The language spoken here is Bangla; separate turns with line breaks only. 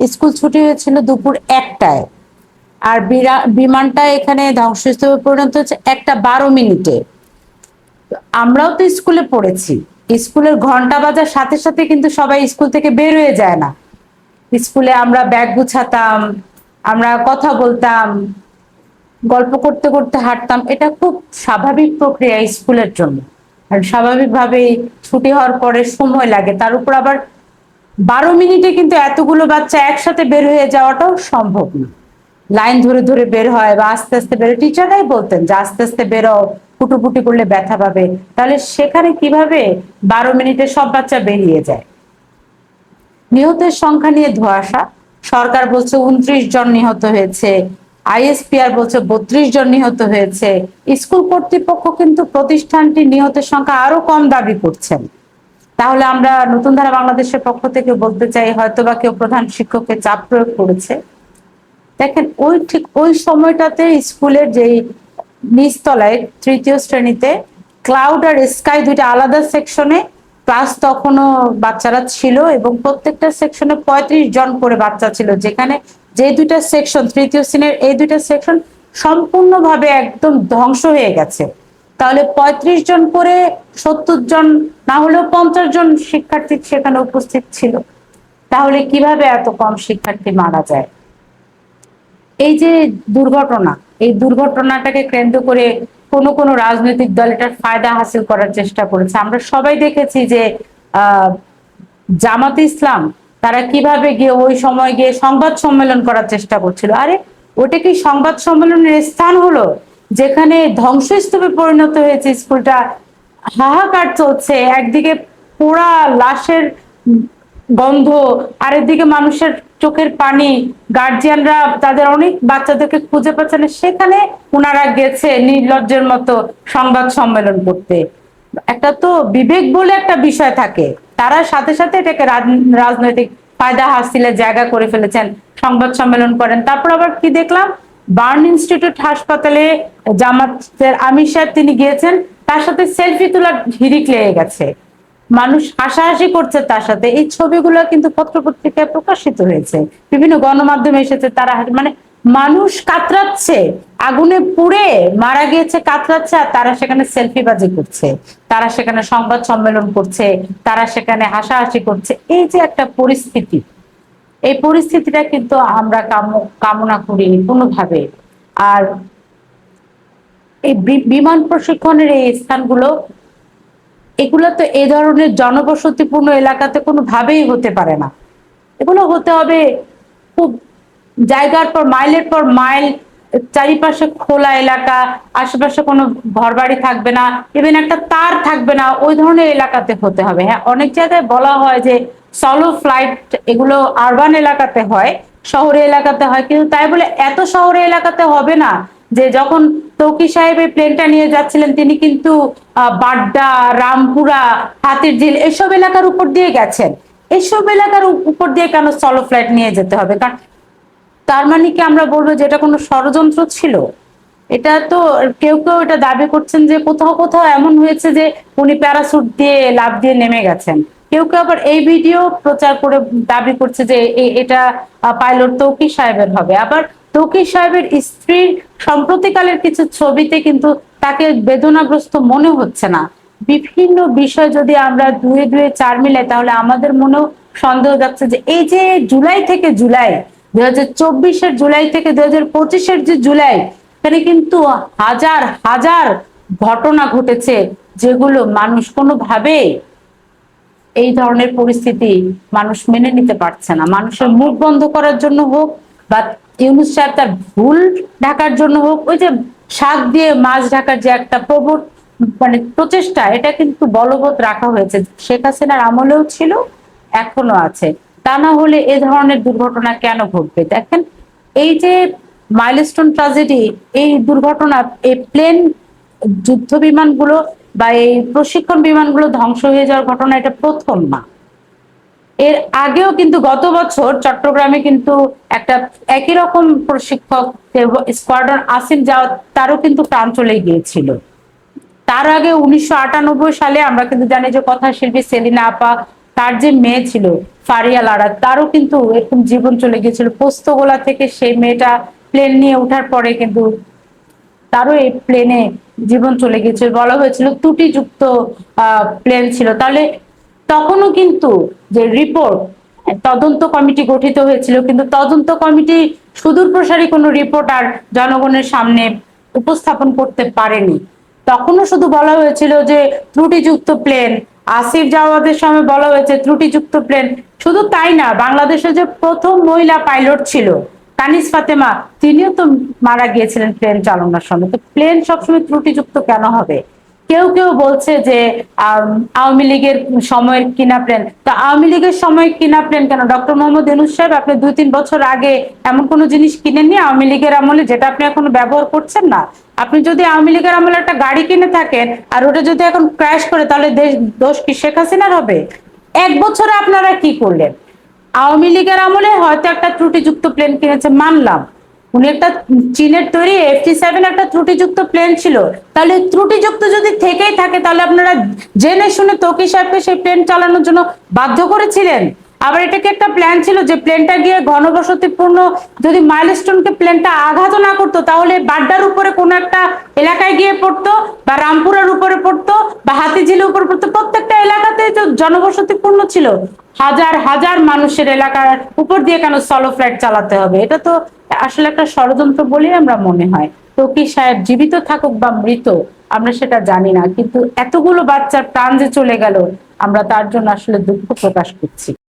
স্কুল ছুটি হয়েছিল দুপুর একটায়। আর বিমানটা এখানে ধ্বংসস্তূপে পরিণত হচ্ছে একটা বারো মিনিটে। আমরাও তো স্কুলে পড়েছি। স্কুলের ঘণ্টা বাজার সাথে সাথে কিন্তু সবাই স্কুল থেকে বের হয়ে যায় না। স্কুলে আমরা ব্যাগ গুছাতাম, আমরা কথা বলতাম, গল্প করতে করতে হাঁটতাম। এটা খুব স্বাভাবিক প্রক্রিয়া স্কুলের জন্য। আর স্বাভাবিকভাবেই ছুটি হওয়ার পরে সময় লাগে। তার উপর আবার বারো মিনিটে কিন্তু এতগুলো বাচ্চা একসাথে বের হয়ে যাওয়াটাও সম্ভব না। লাইন ধরে ধরে বের হয় বা আস্তে আস্তে বেরো টিচাররাই বলতেন যে আস্তে আস্তে বেরো ফুটুফুটি করলে ব্যথা পাবে। তাহলে সেখানে কীভাবে বারো মিনিটে সব বাচ্চা বেরিয়ে যায়? নিহতের সংখ্যা নিয়ে ধোয়াশা সরকার বলছে উনত্রিশ জন নিহত হয়েছে। আইএসপিআর বলছে বত্রিশ জন নিহত হয়েছে। স্কুল কর্তৃপক্ষ কিন্তু প্রতিষ্ঠানটি নিহতের সংখ্যা আরও কম দাবি করছেন। তাহলে আমরা নতুন ধারা বাংলাদেশের পক্ষ থেকে বলতে চাই হয়তো বা কেউ প্রধান শিক্ষককে চাপ প্রয়োগ করেছে। দেখেন, ওই ঠিক ওই সময়টাতে স্কুলের যেই নিচতলায় তৃতীয় শ্রেণীতে ক্লাউড আর স্কাই দুইটা আলাদা সেকশনে, ক্লাস তখনও বাচ্চারা ছিল এবং প্রত্যেকটা সেকশনে পঁয়ত্রিশ জন করে বাচ্চা ছিল, যেখানে যে দুইটা সেকশন, তৃতীয় শ্রেণির এই দুইটা সেকশন সম্পূর্ণভাবে একদম ধ্বংস হয়ে গেছে। তাহলে পঁয়ত্রিশ জন করে সত্তর জন না হলেও পঞ্চাশ জন শিক্ষার্থী সেখানে উপস্থিত ছিল। তাহলে কীভাবে এত কম শিক্ষার্থী মারা যায়? এই যে দুর্ঘটনা, এই দুর্ঘটনাটাকে কেন্দ্র করে কোন কোন রাজনৈতিক দল এটার ফায়দা হাসিল করার চেষ্টা করেছে। আমরা সবাই দেখেছি যে জামাত ইসলাম তারা কীভাবে গিয়ে ওই সময় গিয়ে সংবাদ সম্মেলন করার চেষ্টা করছিল। আরে, ওটা কি সংবাদ সম্মেলনের স্থান হলো? যেখানে ধ্বংসস্তূপে পরিণত হয়েছে স্কুলটা হাহাকার চলছে, একদিকে পোড়া লাশের গন্ধ আর এদিকে মানুষের চোখের পানি। গার্জিয়ানরা তাদের অনেক বাচ্চাদেরকে খুঁজে পাচ্ছে না, সেখানে ওনারা গেছে নির্লজ্জের মতো সংবাদ সম্মেলন করতে। একটা তো বিবেক বলে একটা বিষয় থাকে, তারা সাথে সাথে এটাকে রাজ- রাজনৈতিক ফায়দা হাসিলের জায়গা করে ফেলেছেন, সংবাদ সম্মেলন করেন। তারপর আবার কি দেখলাম? বার্ন ইনস্টিটিউট হাসপাতালে জামাতের আমির সাহেব তিনি গিয়েছেন তার সাথে সেলফি তোলার হিরিক লেগে গেছে। মানুষ হাসাহাসি করছে তার সাথে। এই ছবিগুলো কিন্তু পত্রপত্রিকায় প্রকাশিত হয়েছে। বিভিন্ন গণমাধ্যমে এসেছে তারা মানে মানুষ কাতরাচ্ছে, আগুনে পুড়ে মারা গিয়েছে, কাতরাচ্ছে, আর তারা সেখানে সেলফি বাজি করছে। তারা সেখানে সংবাদ সম্মেলন করছে, তারা সেখানে হাসাহাসি করছে। এই যে একটা পরিস্থিতি, এই পরিস্থিতিটা কিন্তু আমরা কাম- কামনা করি কোনোভাবে। আর এই বিমান প্রশিক্ষণের এই স্থানগুলো, এগুলো তো এই ধরনের জনবসতিপূর্ণ এলাকাতে কোনো ভাবেই হতে পারে না। এগুলো হতে হবে খুব জায়গার পর, মাইলের পর মাইল, চারিপাশে খোলা এলাকা, আশেপাশে কোনো ঘরবাড়ি থাকবে না ইভেন একটা তার থাকবে না, ওই ধরনের এলাকাতে হতে হবে। হ্যাঁ অনেক জায়গায় বলা হয় যে সলো ফ্লাইট এগুলো আরবান এলাকাতে হয়, শহরে এলাকাতে হয়, কিন্তু তাই বলে এত শহরে এলাকাতে হবে না যে যখন তৌকি সাহেব এই প্লেনটা নিয়ে যাচ্ছিলেন। তিনি কিন্তু বাড্ডা, রামপুরা, হাতির ঝিল, এসব এলাকার উপর দিয়ে গেছেন। এসব এলাকার উপর দিয়ে কেন সলো ফ্লাইট নিয়ে যেতে হবে? কারণ তার মানে কি আমরা বলব যে এটা কোনো ষড়যন্ত্র ছিল? এটা তো কেউ কেউ এটা দাবি করছেন যে কোথাও কোথাও এমন হয়েছে যে উনি প্যারাসুট দিয়ে লাভ দিয়ে নেমে গেছেন। কেউ কেউ আবার এই ভিডিও প্রচার করে দাবি করছে যে এটা পাইলট তৌকি সাহেবের হবে। আবার তৌকি সাহেবের স্ত্রীর সম্প্রতিকালের কিছু ছবিতে কিন্তু তাকে বেদনাগ্রস্ত মনে হচ্ছে না। বিভিন্ন বিষয় যদি আমরা দুয়ে দুয়ে চার মিলাই, তাহলে আমাদের মনেও সন্দেহ যাচ্ছে যে এই যে জুলাই থেকে জুলাই দুই হাজার চব্বিশের জুলাই থেকে দুই হাজার পঁচিশের যে জুলাই, এখানে কিন্তু হাজার হাজার ঘটনা ঘটেছে যেগুলো মানুষ কোনোভাবে এই ধরনের পরিস্থিতি মানুষ মেনে নিতে পারছে না। মানুষের মুখ বন্ধ করার জন্য হোক বা ইউনুস সাহেব তার ভুল ঢাকার জন্য হোক, ওই যে শাক দিয়ে মাছ ঢাকার যে একটা প্রবট মানে প্রচেষ্টা, এটা কিন্তু বলবৎ রাখা হয়েছে। শেখ হাসিনার আমলেও ছিল এখনও আছে। তা না হলে এ ধরনের দুর্ঘটনা কেন ঘটবে? দেখেন, এই যে মাইলস্টোন ট্রাজেডি এই দুর্ঘটনা, এই প্লেন যুদ্ধ বিমানগুলো বা এই প্রশিক্ষণ বিমানগুলো ধ্বংস হয়ে যাওয়ার ঘটনা, এটা প্রথম না। এর আগেও কিন্তু গত বছর চট্টগ্রামে কিন্তু একটা একই রকম প্রশিক্ষক স্কোয়াড্রন আসিম যাওয়া তারও কিন্তু প্রাণ চলে গিয়েছিল। তার আগে উনিশশো আটানব্বই সালে আমরা কিন্তু জানি যে কথা শিল্পী সেলিনা আপা, তার যে মেয়ে ছিল ফারিয়া লারা, তারও কিন্তু এরকম জীবন চলে গিয়েছিল। পোস্তগোলা থেকে সেই মেয়েটা প্লেন নিয়ে ওঠার পরে কিন্তু তারও এই প্লেনে জীবন চলে গিয়েছিল। বলা হয়েছিল ত্রুটিযুক্ত প্লেন ছিল। তাহলে তখনও কিন্তু যে রিপোর্ট তদন্ত কমিটি গঠিত হয়েছিল, কিন্তু তদন্ত কমিটি সুদূর প্রসারী কোনো রিপোর্ট আর জনগণের সামনে উপস্থাপন করতে পারেনি। তখনও শুধু বলা হয়েছিল যে ত্রুটিযুক্ত প্লেন আসিফ জাওয়াদের সময় বলা হয়েছে ত্রুটিযুক্ত প্লেন শুধু তাই না বাংলাদেশের যে প্রথম মহিলা পাইলট ছিল কানিস ফাতেমা, তিনিও তো মারা গিয়েছিলেন প্লেন চালানোর সময়। তো প্লেন সবসময় ত্রুটিযুক্ত কেন হবে? কেউ কেউ বলছে যে আওয়ামী লীগের সময়ের কিনা প্লেন তা আওয়ামী লীগের সময় কিনা প্লেন কেন? ডক্টর মোহাম্মদ ইউনুস সাহেব, আপনি দুই তিন বছর আগে এমন কোনো জিনিস কিনেননি আওয়ামী লীগের আমলে যেটা আপনি এখন ব্যবহার করছেন না? আপনি যদি আওয়ামী লীগের আমলে একটা গাড়ি কিনে থাকেন আর ওটা যদি এখন ক্র্যাশ করে, তাহলে দেশ, দোষ কি শেখ হাসিনার হবে? এক বছরে আপনারা কি করলেন? আওয়ামী লীগের আমলে হয়তো একটা ত্রুটিযুক্ত প্লেন কিনেছে, মানলাম। উনি একটা চীনের তৈরি এফটি সেভেন একটা ত্রুটিযুক্ত প্লেন ছিল। তাহলে ত্রুটিযুক্ত যদি থেকেই থাকে, তাহলে আপনারা জেনে শুনে তকি সাহেবকে সেই প্লেন চালানোর জন্য বাধ্য করেছিলেন? আবার এটা কি একটা প্ল্যান ছিল যে প্লেনটা গিয়ে ঘনবসতিপূর্ণ যদি মাইলস্টোনকে প্লেনটা আঘাত না করতো, তাহলে বাড্ডার উপরে কোনো একটা এলাকায় গিয়ে পড়তো বা রামপুরের উপরে পড়তো বা হাতিঝিলের উপরে পড়তো, প্রত্যেকটা এলাকাতে তো জনবসতিপূর্ণ ছিল। হাজার হাজার মানুষের এলাকার উপর দিয়ে কেন সলো ফ্লাইট চালাতে হবে? এটা তো আসলে একটা ষড়যন্ত্র বলেই আমরা মনে হয়। তকি সাহেব জীবিত থাকুক বা মৃত, আমরা সেটা জানি না। কিন্তু এতগুলো বাচ্চার প্রাণ যে চলে গেল, আমরা তার জন্য আসলে দুঃখ প্রকাশ করছি।